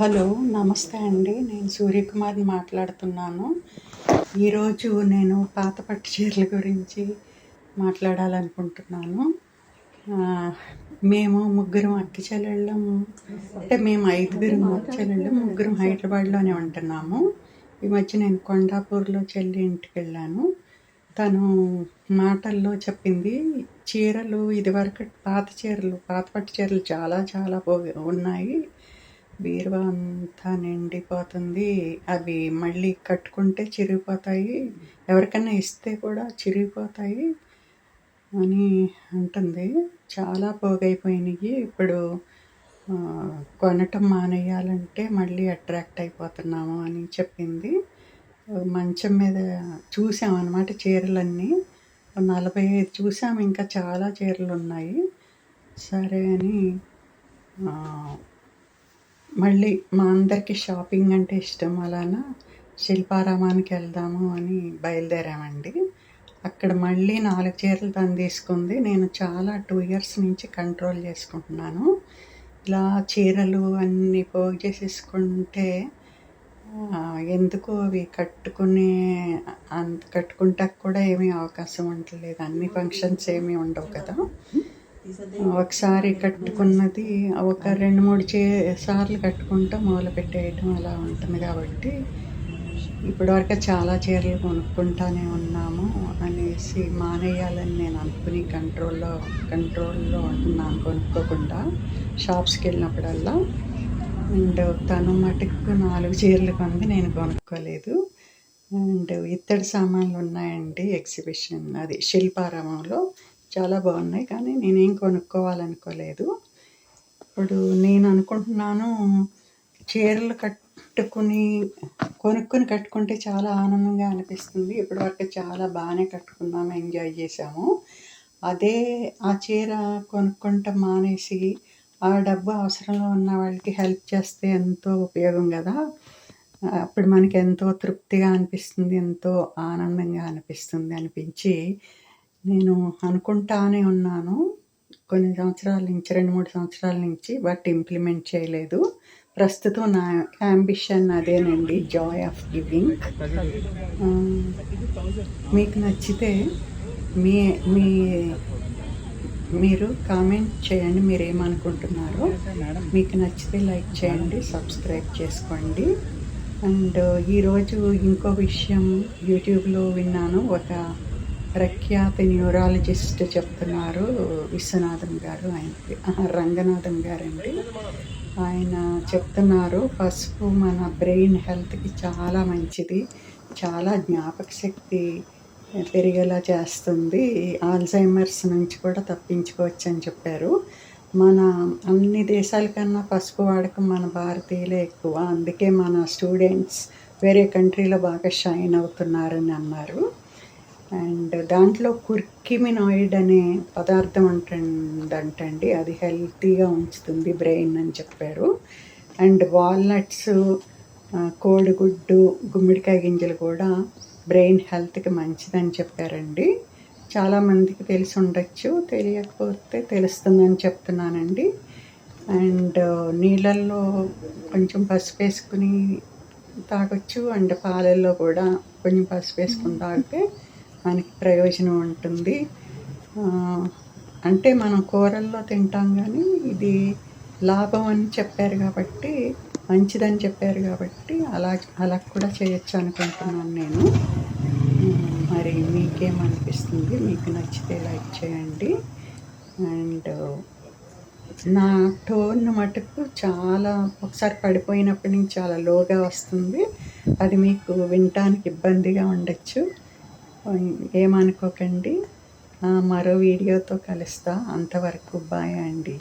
Hello నమస్తే అండి. నేను సూర్యకుమార్ని మాట్లాడుతున్నాను. ఈరోజు నేను పాత పట్టు చీరల గురించి మాట్లాడాలనుకుంటున్నాను. మేము ముగ్గురం అక్క చెల్లెళ్ళం అంటే మేము ఐదుగురం అక్క చెల్లెళ్ళు ముగ్గురం హైదరాబాద్లోనే ఉంటున్నాము. ఈ మధ్య నేను కొండాపూర్లో చెల్లి ఇంటికి వెళ్ళాను. తను మాటల్లో చెప్పింది చీరలు ఇదివరకు పాత చీరలు పాత పట్టు చీరలు చాలా చాలా ఉన్నాయి. బీరువా అంతా నిండిపోతుంది. అవి మళ్ళీ కట్టుకుంటే చిరిగిపోతాయి. ఎవరికైనా ఇస్తే కూడా చిరిగిపోతాయి అని అంటుంది. చాలా పోగైపోయినాయి. ఇప్పుడు కొనటం మానేయాలంటే మళ్ళీ అట్రాక్ట్ అయిపోతున్నాము అని చెప్పింది. మంచం మీద చూసాం అనమాట చీరలన్నీ. నలభై ఐదు చూసాము ఇంకా చాలా చీరలు ఉన్నాయి సరే అని మళ్ళీ మా అందరికీ షాపింగ్ అంటే ఇష్టం. అలాన? శిల్పారామానికి వెళ్దాము అని బయలుదేరామండి. అక్కడ మళ్ళీ నాలుగు చీరలు తను తీసుకుంది. నేను చాలా టూ ఇయర్స్ నుంచి కంట్రోల్ చేసుకుంటున్నాను. ఇలా చీరలు అన్నీ పోగు చేసేసుకుంటే ఎందుకు అవి కట్టుకునే అంత కట్టుకుంటాక కూడా ఏమీ అవకాశం ఉండలేదు అన్ని ఫంక్షన్స్ ఏమీ ఉండవు కదా. ఒకసారి కట్టుకున్నది ఒక రెండు మూడు చే సార్లు కట్టుకుంటూ మొదలు పెట్టేయటం అలా ఉంటుంది కాబట్టి ఇప్పటివరకు చాలా చీరలు కొనుక్కుంటానే ఉన్నాము అనేసి మానేయాలని నేను అనుకుని కంట్రోల్లో కంట్రోల్లో ఉంటున్నాను కొనుక్కోకుండా షాప్స్కి వెళ్ళినప్పుడల్లా అండ్ తను మటుకు నాలుగు చీరలు కొంది నేను కొనుక్కోలేదు. అండ్ ఇత్తడి సామాన్లు ఉన్నాయండి ఎగ్జిబిషన్ అది శిల్పారామంలో. చాలా బాగున్నాయి కానీ నేనేం కొనుక్కోవాలనుకోలేదు. ఇప్పుడు నేను అనుకుంటున్నాను చీరలు కట్టుకుని కొనుక్కొని కట్టుకుంటే చాలా ఆనందంగా అనిపిస్తుంది. ఇప్పటివరకు చాలా బాగానే కట్టుకున్నాము ఎంజాయ్ చేసాము అదే ఆ చీర కొనుక్కుంటాం మానేసి ఆ డబ్బు అవసరంలో ఉన్న వాళ్ళకి హెల్ప్ చేస్తే ఎంతో ఉపయోగం కదా. అప్పుడు మనకి ఎంతో తృప్తిగా అనిపిస్తుంది ఎంతో ఆనందంగా అనిపిస్తుంది అనిపించి నేను అనుకుంటానే ఉన్నాను. కొన్ని సంవత్సరాల నుంచి రెండు మూడు సంవత్సరాల నుంచి బట్ ఇంప్లిమెంట్ చేయలేదు. ప్రస్తుతం నా అంబిషన్ అదేనండి జాయ్ ఆఫ్ గివింగ్ మీకు నచ్చితే మీ మీ మీరు కామెంట్ చేయండి మీరు ఏమనుకుంటున్నారో. మీకు నచ్చితే లైక్ చేయండి సబ్స్క్రైబ్ చేసుకోండి. అండ్ ఈరోజు ఇంకో విషయం యూట్యూబ్లో విన్నాను. ఒక ప్రఖ్యాత న్యూరాలజిస్ట్ చెప్తున్నారు విశ్వనాథం గారు ఆయన రంగనాథం గారండి. ఆయన చెప్తున్నారు పసుపు మన బ్రెయిన్ హెల్త్కి చాలా మంచిది చాలా జ్ఞాపక శక్తి పెరిగేలా చేస్తుంది. ఆల్జైమర్స్ నుంచి కూడా తప్పించుకోవచ్చు అని చెప్పారు. మన అన్ని దేశాల కన్నా పసుపు వాడకం మన భారతీయులే ఎక్కువ. అందుకే మన స్టూడెంట్స్ వేరే కంట్రీలో బాగా షైన్ అవుతున్నారని అన్నారు. అండ్ దాంట్లో కుర్కిమినాయిడ్ అనే పదార్థం అంటుందంటండి అది హెల్తీగా ఉంచుతుంది బ్రెయిన్ అని చెప్పారు. అండ్ వాల్నట్స్ కోడిగుడ్డు గుమ్మడికాయ గింజలు కూడా బ్రెయిన్ హెల్త్కి మంచిదని చెప్పారండి. చాలామందికి తెలిసి ఉండొచ్చు తెలియకపోతే తెలుస్తుందని చెప్తున్నానండి. అండ్ నీళ్ళల్లో కొంచెం పసుపు వేసుకుని తాగొచ్చు అండ్ పాలల్లో కూడా కొంచెం పసుపు వేసుకుని తాగితే మనకి ప్రయోజనం ఉంటుంది. అంటే మనం కూరల్లో తింటాం కానీ ఇది లాభం అని చెప్పారు కాబట్టి మంచిదని చెప్పారు కాబట్టి అలా అలా కూడా చేయొచ్చు అనుకుంటున్నాను నేను. మరి మీకేమనిపిస్తుంది మీకు నచ్చితే లైక్ చేయండి. అండ్ నా టోన్ మటుకు చాలా ఒకసారి పడిపోయినప్పటి నుంచి చాలా లోగా వస్తుంది. అది మీకు వినటానికి ఇబ్బందిగా ఉండొచ్చు. ఏమనుకోకండి. మరో వీడియోతో కలుస్తా. అంతవరకు బాయ్ అండి.